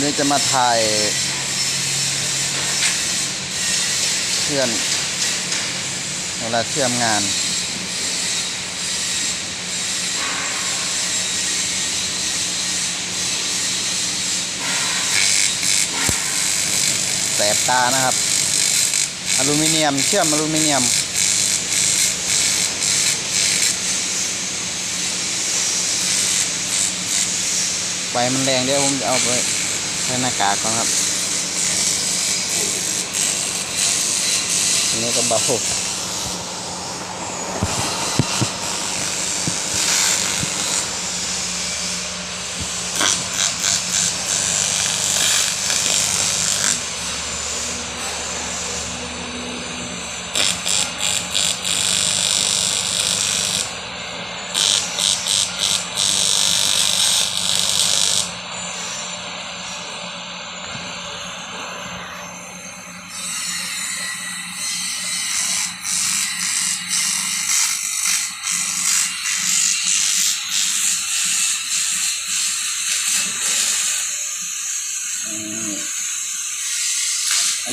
วันนี้จะมาถ่าย เชื่อนเวลาเชื่อมงาน แสบตานะครับ อลูมิเนียม เชื่อมอลูมิเนียมไฟมันแรงเดี๋ยวผมจะเอาไป ช้หน้ากากก่อนครับอันนี้ก็เบา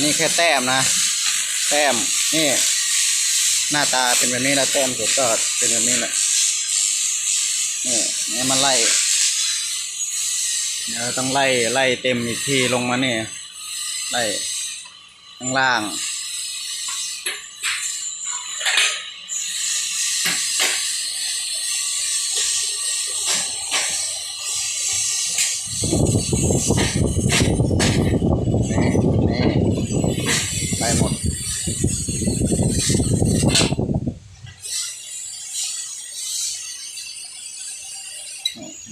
นนี้แค่แต้มนะ แต้มนี่ หน้าตาเป็นแบบนี้แล้วแต้มสุดก็เป็นแบบนี้แหละนี่นี่มันไล่เดี๋ยวต้องไล่ไล่เต็มอีกทีลงมาเนี่ยไล่ข้างล่าง นี่นี่ไปหมด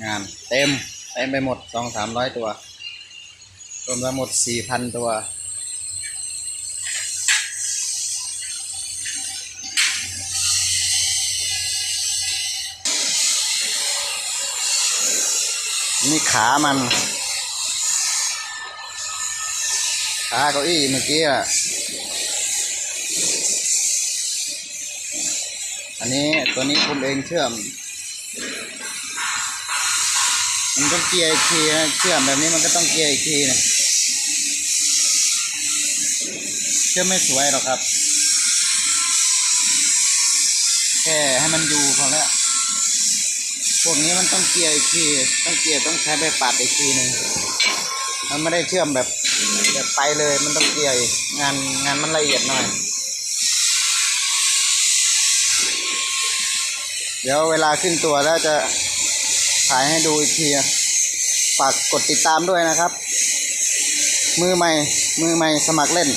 งานเต็มเต็มไปหมดสองสามร้อยตัวรวมทั้งหมดสี่พันตัวนี่ขามัน ขาเก้าอี้เมื่อกี้อะ อันนี้ตัวนี้คุณเองเชื่อม มันต้องเกียร์อีกทีนะเชื่อมแบบนี้มันก็ต้องเกียร์อีกทีนะเชื่อมไม่สวยหรอกครับ แค่ให้มันอยู่พอแล้วพวกนี้มันต้องเกียร์อีกทีต้องเกียร์ต้องใช้ใบปัดอีกทีหนึ่งมันไม่ได้เชื่อมแบบแบบไปเลยมันต้องเกียร์งานงานมันละเอียดหน่อย เดี๋ยวเวลาขึ้นตัวแล้วจะ ขายให้ดูอีกทีฝากกดติดตามด้วยนะครับ มือใหม่มือใหม่สมัครเล่น